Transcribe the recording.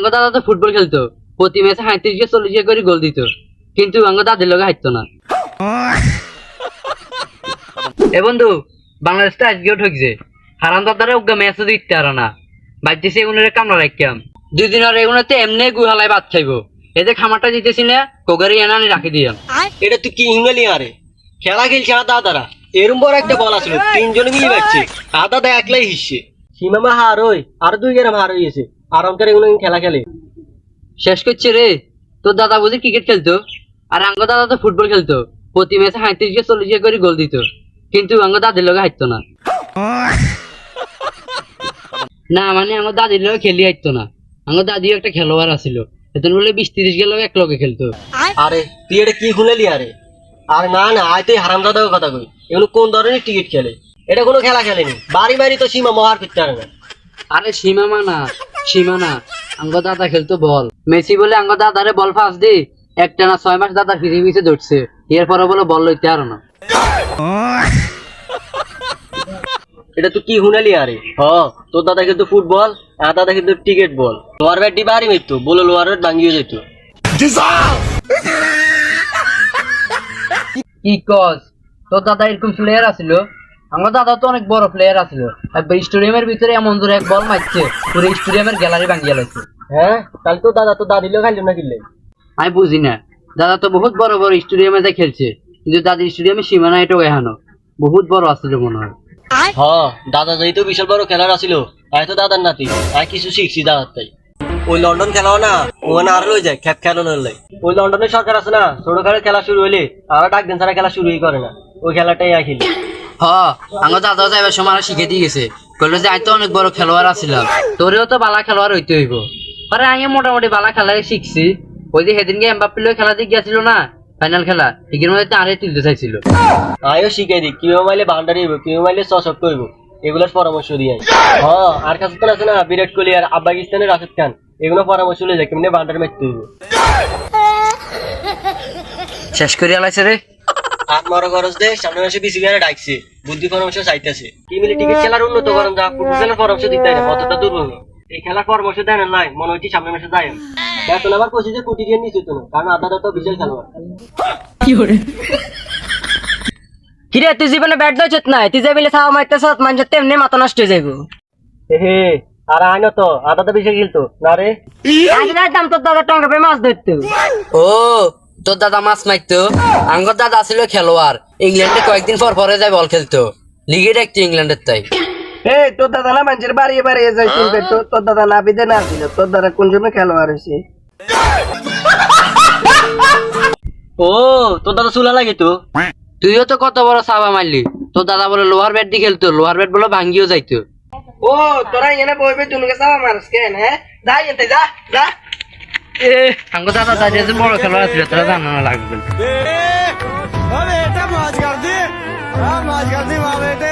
আঙ্গ দাদা তো ফুটবল খেলতো। প্রতি ম্যাচে হাঁত্রিশ চল্লিশ করে গোল দিত। কিন্তু আঙ্গ দাদের লগে হাঁটতো না। এ বন্ধু, বাংলাদেশ তো আজকেও ঠকছে। হারান দাদারা উগ্গা ম্যাচও দিতে পারে না। বাইতেছে এগুলোর কামড়া রাখিয়াম দুই দিন আর এগুলোতে এমনি গুহালায় ভাত খাইবো। এতে খামারটা দিতেছি না, কোগারি এনে আনি রাখি দিয়াম এটা তুই কি ইংলি আরে? খেলা খেলছে আর দাদারা। এরম বড় একটা বল আসলো, তিনজনে মিলে যাচ্ছে আর দাদা একলাই হিসছে। সীমামা হার ওই, আর দুই গ্রাম হার হয়েছে আরাম করে এগুলো খেলা খেলে। শেষ করছে রে। তোর দাদা বুঝি ক্রিকেট খেলতো আর আঙ্গ দাদা তো ফুটবল খেলতো। প্রতি ম্যাচে হাঁত্রিশ চল্লিশ করে গোল দিত। কিন্তু আঙ্গ দাদির লগে হাঁটতো না। না মানে আমার দাদির লগে খেলি হাঁটতো না। আমার দাদিও একটা খেলোয়াড় আছিল। এতন বলে বিশ তিরিশ গেল এক লগে খেলতো। আরে তুই এটা কি শুনেলি আরে? আর না না আয় তুই হারাম দাদাও কথা কই। এগুলো কোন ধরনের টিকিট খেলে? এটা কোনো খেলা খেলেনি। বাড়ি বাড়ি তো সীমা মহার করতে পারে না। আরে সীমামা না সীমানা আঙ্গ দাদা খেলতো বল। মেসি বলে আঙ্গ দাদারে বল ফাঁস দি। একটা না ছয় মাস দাদা ফিরে ফিরে ধরছে। এরপরে বলে বল লইতে আর না। এটা তুই কি শুনালি আরে? হ তোর দাদা কিন্তু ফুটবল আর দাদা কিন্তু টিকিট বল। লোয়ার ব্যাট দি বাড়ি মিত্তু বলে লোয়ার ব্যাট ভাঙিয়ে যেত কি কজ তোর দাদা এরকম প্লেয়ার আছিল? আমার দাদা তো অনেক বড় প্লেয়ার আছিল। একবার স্টেডিয়ামের ভিতরে এমন জোরে এক বল মারছে পুরো স্টেডিয়ামের গ্যালারি ভাঙিয়ে লাগছে হ্যাঁ? তাহলে তোর দাদা তো দাদিলেও খাইলো না কিনলে? আমি বুঝি না। দাদা তো বহুত বড় বড় স্টেডিয়ামে যা খেলছে কিন্তু দাদির স্টেডিয়ামে সীমানা এটাও এহানো বহুত বড় আছিল মনে হয়। হ দাদা যেহেতু বিশাল বড় খেলার আছিল তাই তো দাদার নাতি। তাই কিছু শিখছি দাদার তাই। ওই লন্ডন খেলাও না ওখানে আর লই যায় খ্যাপ খেলো নলে ওই লন্ডনের সরকার আছে না ছোট খেলার খেলা শুরু হইলে আর ডাক দিন ছাড়া খেলা শুরুই করে না। ওই খেলাটাই খেলি হ আমার দাদা যাইবার সময় আমার শিখে দিয়ে গেছে। কইলো যে আমি তো অনেক বড় খেলোয়াড় আছিলাম। তোরেও তো বালা খেলোয়াড় হইতে হইব। আরে আমি মোটামুটি বালা খেলাই শিখছি। ওই যে সেদিনকে খেলা দিয়ে গিয়েছিল না? ফাইনাল খেলা। এগুলোর মধ্যে আরে তুলতে চাইছিল। আমিও শিখাই দিই কীভাবে মাইলে বাউন্ডারি হইব কীভাবে মাইলে শট করব এগুলোর পরামর্শ দিয়ে হ আর তো আছে না বিরাট কোহলি আর আফগানিস্তানের রাশেদ খান। এগুলো পরামর্শ লয়ে যায় কেমনি বাউন্ডারি মারতে হইব শেষ করে আলাইছে রে। আত্মার খরচ দে সামনে মাসে বিসিবি আর ডাকছে। বুদ্ধি পরামর্শ চাইতেছে। কি মিলে টিকিট খেলার উন্নত করেন যা ফুটবল খেলার পরামর্শ দিতে কতটা দুর্বল এই খেলার পরামর্শ দেন না নাই মনে হচ্ছে সামনে মাসে যায় বেতন আবার কষি যে কোটি দিয়ে নিচে তো কারণ আদা তো বিশাল খেলোয়াড়। কিরে তুই জীবনে ব্যাট দৌছত নাই তুই যে বিলে ছাওয়া মারতেছ মানুষের তেমনি মাথা নষ্ট হয়ে যাইব। হে আর আয় না তো আদা তো বিশাল খেলতো না রে। আজ রাইতাম তোর দাদা টঙ্কা পেয়ে মাছ ধরতো। ও তোর দাদা মাছ মারতো আঙ্গর দাদা ছিল খেলোয়াড়। ইংল্যান্ডে কয়েকদিন পর পরে যায় বল খেলতো। লিগে দেখতো ইংল্যান্ডের তাই। এই তোর দাদা না মানুষের বাড়িয়ে বাড়িয়ে তো। তোর দাদা না বিদে না ছিল। তোর দাদা কোন জন্য খেলোয়াড় হয়েছে? ও তোর দাদা চুলা লাগে তো? তুইও তো কত বড় সাবা মারলি। তোর দাদা বলে লোহার ব্যাট দিয়ে খেলতো। লোহার ব্যাট বলে ভাঙ্গিও যাইতো। ও তোরা এনে বইবে তুনুকে চাওয়া মারস কেন হ্যাঁ? যা এতে যা যা। আঙ্গো দাদা দাদি যে বড় খেলোয়াড় ছিল তারা জানা না লাগবে আরে এটা মাছ কাটি আর মাছ কাটি মা বেটে